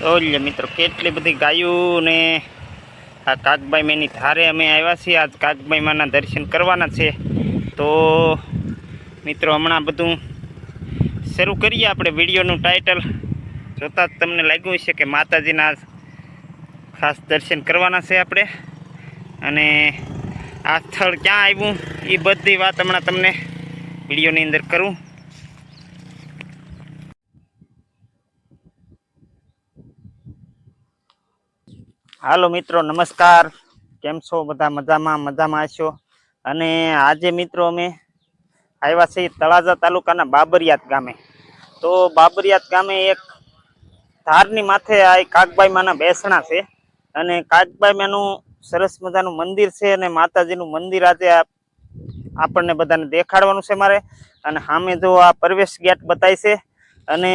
ઓલ્ય મિત્રો, કેટલી બધી ગાયું ને આ કાકબાઈ મેની ધારે અમે આવ્યા છીએ. આજ કાકબાઈ માના દર્શન કરવાના છે. તો મિત્રો, હમણાં બધું શરૂ કરીએ આપણે વિડીયોનું ટાઇટલ. જોતાં જ તમને લાગ્યું હશે કે માતાજીના ખાસ દર્શન કરવાના છે આપણે. અને આ સ્થળ ક્યાં આવ્યું, એ બધી વાત હમણાં તમને વિડીયોની અંદર કરું. હાલો મિત્રો, નમસ્કાર. કેમ છો? બધા મજામાં? મજામાં છો અને આજે મિત્રો અમે આવ્યા છીએ તળાજા તાલુકાના બાબરિયાત ગામે. તો બાબરિયાત ગામે એક ધારની માથે આ કાગબાઈ માના બેસણા છે અને કાગબાઈ માનું સરસ મજાનું મંદિર છે અને માતાજીનું મંદિર આજે આપણને બધાને દેખાડવાનું છે મારે. અને સામે જો આ પ્રવેશ ગેટ બતાય છે અને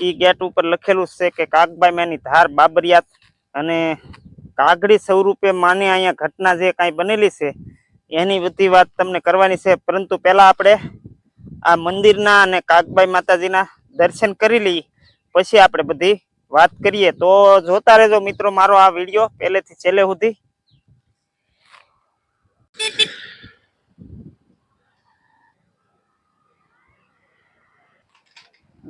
એ ગેટ ઉપર લખેલું છે કે કાગબાઈ માની ધાર બાબરિયાત અને કાગડી સ્વરૂપે માને અહીંયા ઘટના જે કાંઈ બનેલી છે, એની બધી વાત તમને કરવાની છે. પરંતુ પહેલાં આપણે આ મંદિરના અને કાકબાઈ માતાજીના દર્શન કરી લઈએ. પછી આપણે બધી વાત કરીએ. તો જોતા રહેજો મિત્રો મારો આ વીડિયો પહેલેથી છેલ્લે સુધી.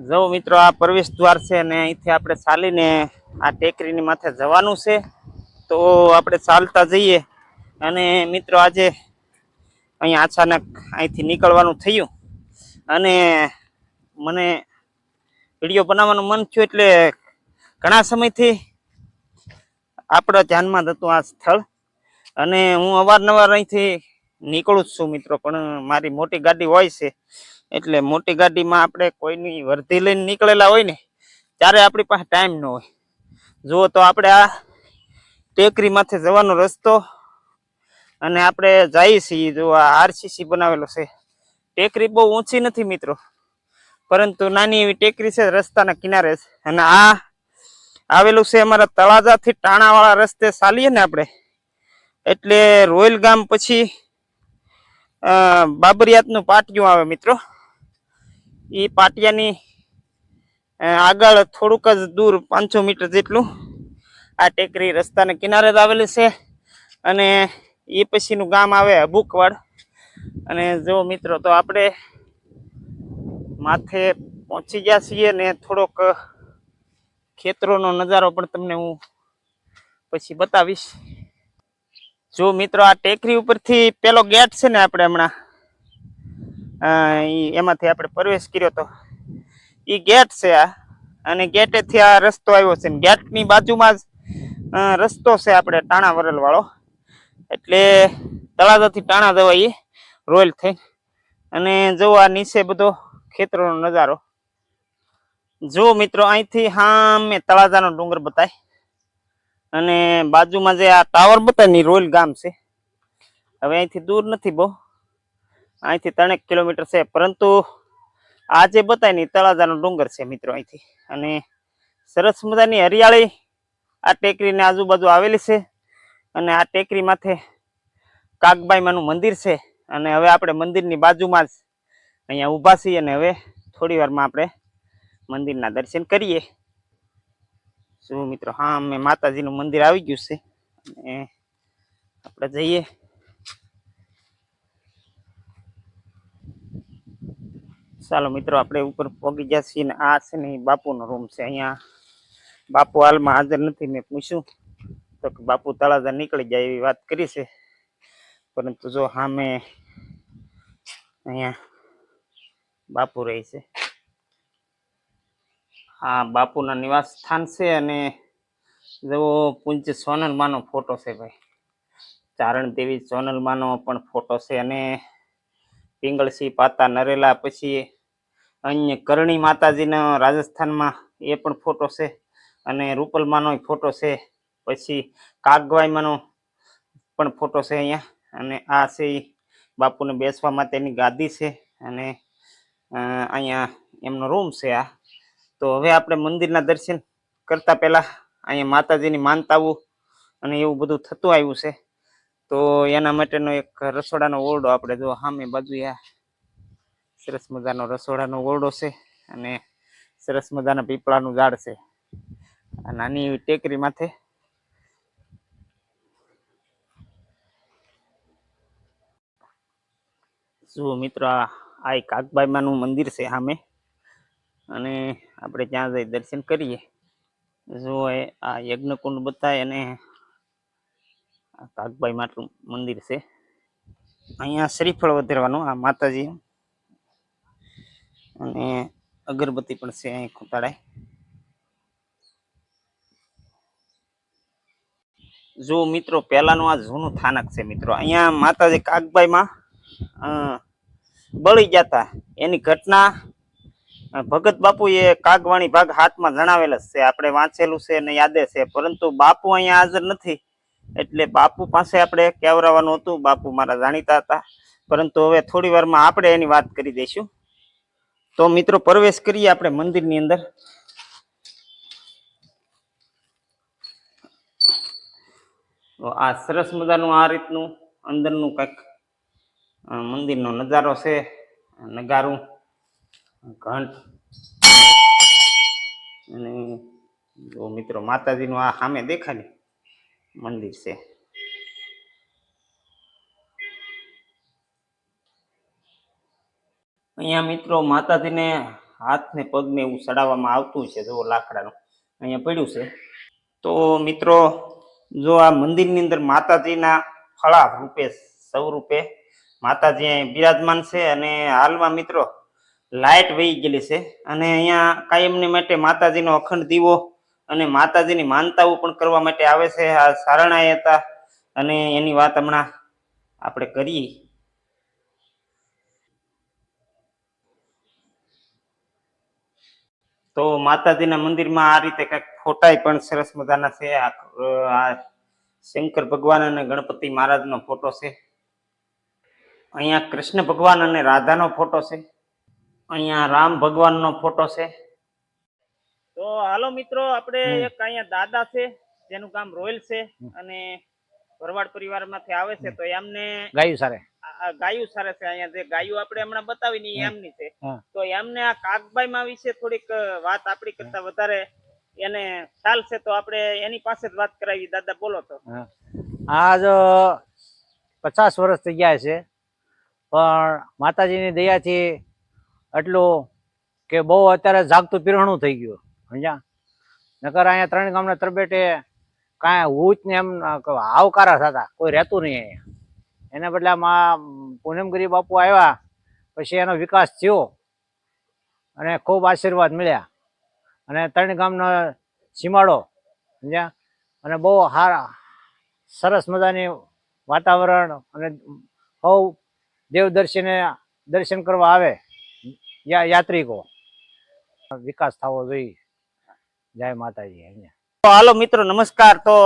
જો મિત્રો, આ પ્રવેશ દ્વાર છે અને અહીંથી આપણે ચાલીને આ ટેકરીની માથે જવાનું છે. તો આપણે ચાલતા જઈએ અને મિત્રો, આજે અહીંયા અચાનક અહીંથી નીકળવાનું થયું. અને મને વીડિયો બનાવવાનું મન થયું એટલે ઘણા સમયથી આપણા ધ્યાનમાં હતું આ સ્થળ. અને હું અવારનવાર અહીંથી નીકળું જ છું મિત્રો, પણ મારી મોટી ગાડી હોય છે. એટલે મોટી ગાડીમાં આપણે કોઈની વર્ધી લઈને નીકળેલા હોય ને, ત્યારે આપણી પાસે ટાઈમ ન હોય. જુઓ તો આપણે આ ટેકરી માથે જવાનો રસ્તો અને આપણે જઈએ છીએ. જો આ આરસીસી બનાવેલો છે. ટેકરી બહુ ઊંચી નથી મિત્રો, પરંતુ નાની એવી ટેકરી છે રસ્તાના કિનારે. છે અને આ આવેલું છે અમારા તળાજાથી ટાણાવાળા રસ્તે ચાલીએ ને આપણે, એટલે રોયલ ગામ પછી બાબરિયાતનું પાટિયું આવે મિત્રો. એ પાટિયાની આગળ થોડુંક જ દૂર પાંચસો મીટર જેટલું આ ટેકરી રસ્તાને કિનારે જ આવેલી છે. અને એ પછીનું ગામ આવે અબુકવાડ અને જો મિત્રો, તો આપણે માથે પહોંચી ગયા છીએ ને થોડોક ખેતરોનો નજારો પણ તમને હું પછી બતાવીશ. જો મિત્રો, આ ટેકરી ઉપરથી પેલો ગેટ છે ને આપણે હમણાં એમાંથી આપણે પ્રવેશ કર્યો તો. એ ગેટ છે આ. અને ગેટેથી આ રસ્તો આવ્યો છે. ગેટની બાજુમાં જ રસ્તો છે આપણે ટાણા વરલવાળો. એટલે તળાજાથી ટાણા જવાય રોયલ થઈ. અને જો આ નીચે બધો ખેતરોનો નજારો. જો મિત્રો અહીંથી હા મેં તળાજાનો ડુંગર બતાય. અને બાજુમાં જે આ ટાવર બતાય ને રોયલ ગામ છે. હવે અહીંથી દૂર નથી બહુ. અહીંથી ત્રણેક કિલોમીટર છે, પરંતુ આ જે બતાય ને તળાજાનો ડુંગર છે મિત્રો અહીંથી. અને સરસ મજાની હરિયાળી આ ટેકરીની આજુબાજુ આવેલી છે. અને આ ટેકરી માથે કાગબાઈમાનું મંદિર છે. અને હવે આપણે મંદિરની બાજુમાં જ અહીંયા ઊભા છીએ અને હવે થોડી વારમાં આપણે મંદિરના દર્શન કરીએ. શું મિત્રો, હા, અમે માતાજીનું મંદિર આવી ગયું છે. અને આપણે જઈએ. ચાલો મિત્રો, આપણે ઉપર પહોંચી ગયા છીએ આ છે ને બાપુનો રૂમ છે. અહીંયા બાપુ હાલમાં હાજર નથી. મેં પૂછ્યું તો કે બાપુ તળાજા નીકળી જાય એવી વાત કરી છે. પરંતુ જો સામે અહીંયા બાપુ રહે છે. હા, બાપુના નિવાસ સ્થાન છે અને જેવો પૂજ્ય સોનલમાનો ફોટો છે ભાઈ. ચારણ દેવી સોનલમાનો પણ ફોટો છે અને પિંગળસિંહ પાતા નરેલા પછી અન્ય કરણી માતાજીનો રાજસ્થાનમાં એ પણ ફોટો છે અને રૂપલમાંનો ફોટો છે. પછી કાગવાઈમાંનો પણ ફોટો છે અહીંયા અને આ છે બાપુને બેસવા માટેની ગાદી છે અને અહીંયા એમનો રૂમ છે આ. તો હવે આપણે મંદિરના દર્શન કરતા પહેલાં અહીંયા માતાજીની માનતાઓ અને એવું બધું થતું આવ્યું છે. તો એના માટેનો એક રસોડાનો ઓરડો આપણે જો સામે બાજુ આ સરસ મજાનો રસોડાનો ઓરડો છે અને સરસ મજાના પીપળાનું ઝાડ છે. આ નાની એવી ટેકરી માથે. જુઓ મિત્રો, આ એક કાકબાઈમાનું મંદિર છે સામે. અને આપણે ત્યાં જઈ દર્શન કરીએ. જુઓ આ યજ્ઞકુંડ બતાય અને કાકબાઈ માટલું મંદિર છે. અહીંયા શ્રીફળ વધારવાનું, આ માતાજી અને અગરબત્તી પણ છે અહીં ખૂંટાડાય જો મિત્રો પહેલાનું આ જૂનું થાનક છે મિત્રો. અહીંયા માતાજી કાગભાઈમાં અ, બળી જતા એની ઘટના ભગત બાપુએ કાગવાણી ભાગ હાથમાં જણાવેલ છે. આપણે વાંચેલું છે અને યાદે છે. પરંતુ બાપુ અહીંયા હાજર નથી. એટલે બાપુ પાસે આપણે કેવરાવાનું હતું. બાપુ મારા જાણીતા હતા. પરંતુ હવે થોડી વારમાં આપણે એની વાત કરી દઈશું. તો મિત્રો પ્રવેશ કરીએ આપણે મંદિરની અંદર. તો આ સરસ મજાનું આ રીતનું અંદરનું કંઈક મંદિરનો નજારો છે, નગારું, ઘંટ. અને મિત્રો માતાજીનું આ સામે દેખાય મંદિર છે. અહીંયા મિત્રો માતાજીને હાથ ને પગ એવું ચડાવવામાં આવતું છે જો લાકડાનું. અહીંયા પડ્યું છે. તો મિત્રો, જો આ મંદિરની અંદર માતાજીના ફળા રૂપે, સ્વરૂપે માતાજી બિરાજમાન છે અને હાલમાં મિત્રો લાઇટ વહી ગયેલી છે અને અહીંયા કાયમની માટે માતાજીનો અખંડ દીવો અને માતાજીની માનતાઓ પણ કરવા માટે આવે છે. આ સારણાએ હતા અને એની વાત હમણાં આપણે કરીએ તો માતાજીના મંદિરમાં આ રીતે કંઈક ફોટાય પણ સરસ મજાના છે. આ શંકર ભગવાન અને ગણપતિ મહારાજનો ફોટો છે. અહીંયા કૃષ્ણ ભગવાન અને રાધાનો ફોટો છે. અહીંયા રામ ભગવાનનો ફોટો છે. તો હાલો મિત્રો આપણે એક અહીંયા દાદા છે જેનું કામ રોયલ છે અને ભરવાડ પરિવારમાંથી આવે છે. તો એમને ગાયું સારે. ગાયું સારે છે અહીંયા જે ગાયું આપણે હમણાં બતાવી ની એમની છે. તો એમને આ કાગબાઈ માં વિશે થોડીક વાત આપણી કરતા વધારે એને ખ્યાલ છે તો આપણે એની પાસે જ વાત કરાવી. દાદા બોલો તો. આજ પચાસ વર્ષ થઈ ગયા છે પણ માતાજીની દયાથી એટલું કે બહુ અત્યારે જાગતું પીરણું થઈ ગયું સમજ્યા? નકર અહીંયા ત્રણ ગામના તરબેટે કાંઈ હુચ ને એમ આવકારા થતા કોઈ રહેતું નહીં અહીંયા. એને બદલે આમાં પૂનમગીરી બાપુ આવ્યા, પછી એનો વિકાસ થયો અને ખૂબ આશીર્વાદ મળ્યા. અને ત્રણ ગામનો સીમાડો, સમજ્યા? અને બહુ હારા, સરસ મજાની વાતાવરણ અને બહુ દેવદર્શીને દર્શન કરવા આવે યાત્રિકો. વિકાસ થવો જોઈએ. જય માતાજી અહીંયા હાલો મિત્રો, નમસ્કાર. તો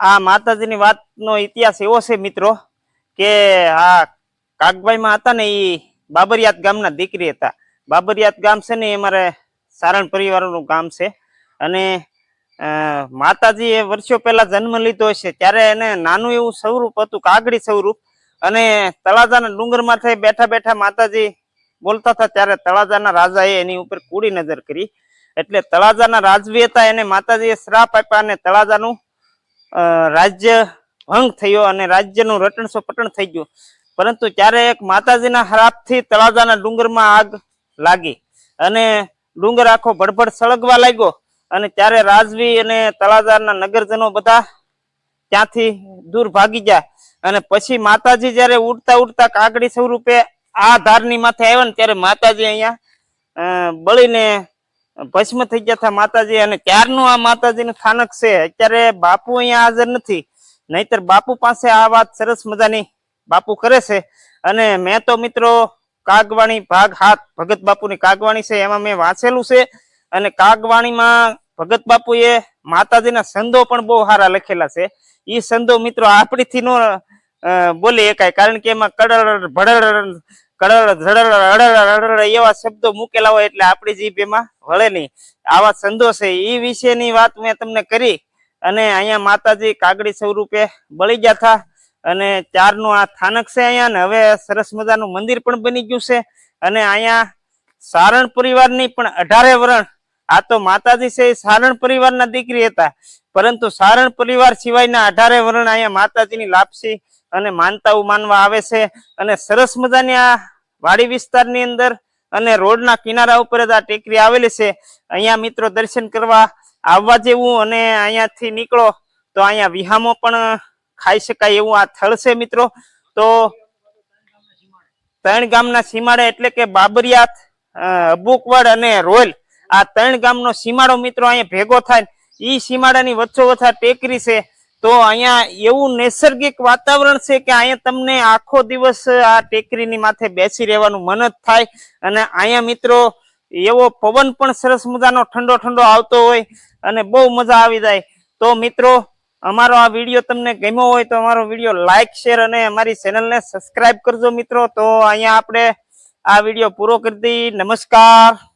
આ માતાજીની વાતનો ઇતિહાસ એવો છે મિત્રો કે આ કાગભાઈમાં હતા ને એ બાબરિયાત ગામના દીકરી હતા. બાબરિયાત ગામ છે ને એ અમારે સારણ પરિવારનું ગામ છે. અને માતાજી માતાજીએ વર્ષો પહેલા જન્મ લીધો છે ત્યારે એને નાનું એવું સ્વરૂપ હતું, કાગડી સ્વરૂપ. અને તળાજાના ડુંગર માથે બેઠા બેઠા માતાજી બોલતા હતા, ત્યારે તળાજાના રાજાએ એની ઉપર કુડી નજર કરી. એટલે તળાજાના રાજવી હતા, એને માતાજીએ શ્રાપ આપ્યા અને તળાજાનું રાજ્ય ભંગ થયો અને રાજ્યનું રટણસો પટણ થઈ ગયું. પરંતુ ત્યારે એક માતાજીના હરાપથી તળાજાના ડુંગરમાં આગ લાગી અને ડુંગર આખો ભડભડ સળગવા લાગ્યો અને ત્યારે રાજવી અને તળાજાના નગરજનો બધા ત્યાંથી દૂર ભાગી ગયા અને પછી માતાજી જ્યારે ઉડતા ઉડતા કાગડી સ્વરૂપે આ ધારની માથે આવ્યા ને ત્યારે માતાજી અહીંયા બળીને ભસ્મ થઈ ગયા હતા માતાજી અને ત્યારનું આ માતાજીનું સ્થાનક છે? અત્યારે બાપુ અહીંયા હાજર નથી. નહીતર બાપુ પાસે આ વાત સરસ મજાની બાપુ કરે છે. અને મેં તો મિત્રો કાગવાણી ભાગ હાથ ભગત બાપુની કાગવાણી છે, એમાં મેં વાંચેલું છે. અને કાગવાણીમાં ભગત બાપુએ માતાજીના સંદો પણ બહુ સારા લખેલા છે. એ સંદો મિત્રો આપણીથી નો બોલી એકાય કારણ કે એમાં ભડળ, કડળ અડર એવા શબ્દો મૂકેલા હોય એટલે આપણી જીભ એમાં વળે નહીં. આવા સંદો છે. એ વિશેની વાત મેં તમને કરી. અને અહીંયા માતાજી કાગડી સ્વરૂપે બળી ગયા હતા અને ચારનું આ સ્થાનક છે અહીંયા ને હવે સરસ મજાનું મંદિર પણ બની ગયું છે. અને અહીંયા સારણ પરિવારની પણ અઢારે વરણ, આ તો માતાજી છે એ સારણ પરિવારના દીકરી હતા. પરંતુ સારણ પરિવાર સિવાયના અઢારે વરણ અહીંયા માતાજીની લાપસી અને માનતાઓ માનવા આવે છે. અને સરસ મજાની આ વાડી વિસ્તારની અંદર અને રોડના કિનારા ઉપર જ આ ટેકરી આવેલી છે. અહીંયા મિત્રો દર્શન કરવા આવવા જેવું અને અહીંયાથી નીકળો, તો અહીંયા વિહામો પણ ખાઈ શકાય એવું આ થળ છે મિત્રો. તો ત્રણ ગામના સીમાડે એટલે કે બાબરિયાત અબુકવડ અને રોયલ. આ ત્રણ ગામનો સીમાડો મિત્રો અહીંયા ભેગો થાય. ઈ સીમાડાની વચ્ચોવચ્ચ આ ટેકરી છે. તો અહીંયા એવું નૈસર્ગિક વાતાવરણ છે કે અહીંયા તમને આખો દિવસ આ ટેકરીની માથે બેસી રહેવાનું મન જ થાય. અને અહીંયા મિત્રો એવો પવન પણ સરસ મજાનો ઠંડો ઠંડો આવતો હોય અને બહુ મજા આવી જાય. તો મિત્રો, અમારો આ વીડિયો તમને ગમ્યો હોય તો અમારો વીડિયો લાઈક, શેર અને અમારી ચેનલને સબસ્ક્રાઈબ કરજો મિત્રો. તો અહીંયા આપણે આ વીડિયો પૂરો કરી દઈએ. નમસ્કાર.